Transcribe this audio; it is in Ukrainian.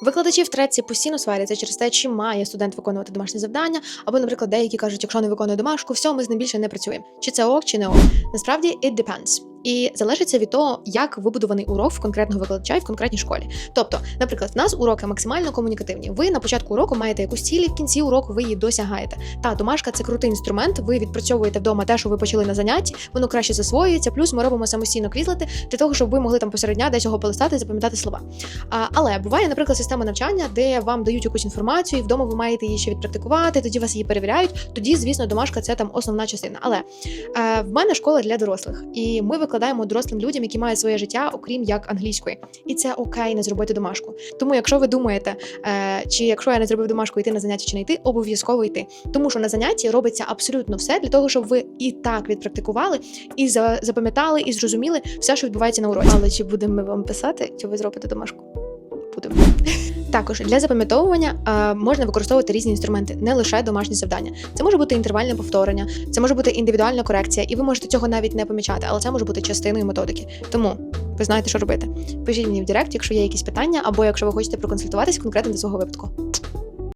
Викладачі втретє постійно сваряться через те, чи має студент виконувати домашні завдання, або, наприклад, деякі кажуть, якщо не виконує домашку, все, ми з ним більше не працюємо. Чи це ок, чи не ок. Насправді it depends. І залежить це від того, як вибудований урок в конкретного викладача і в конкретній школі. Тобто, наприклад, в нас уроки максимально комунікативні. Ви на початку уроку маєте якусь цілі, в кінці уроку ви її досягаєте. Та домашка це крутий інструмент. Ви відпрацьовуєте вдома те, що ви почали на занятті, воно краще засвоюється. Плюс ми робимо самостійно квізлети для того, щоб ви могли там посеред дня десь його полистати і запам'ятати слова. А, але буває, наприклад, система навчання, де вам дають якусь інформацію, і вдома ви маєте її ще відпрактикувати, тоді вас її перевіряють. Тоді, звісно, домашка це там основна частина. Але е, в мене школа для дорослих, і ми викладаємо дорослим людям, які мають своє життя, окрім як англійської. І це окей не зробити домашку. Тому, якщо ви думаєте, е, чи якщо я не зробив домашку, йти на заняття чи не йти, обов'язково йти. Тому що на занятті робиться абсолютно все для того, щоб ви і так відпрактикували, і запам'ятали, і зрозуміли все, що відбувається на уроці. Але чи будемо ми вам писати, чи ви зробите домашку? Будемо. Також для запам'ятовування е, можна використовувати різні інструменти, не лише домашні завдання. Це може бути інтервальне повторення, це може бути індивідуальна корекція, і ви можете цього навіть не помічати, але це може бути частиною методики. Тому ви знаєте, що робити. Пишіть мені в Директ, якщо є якісь питання, або якщо ви хочете проконсультуватись конкретно до свого випадку.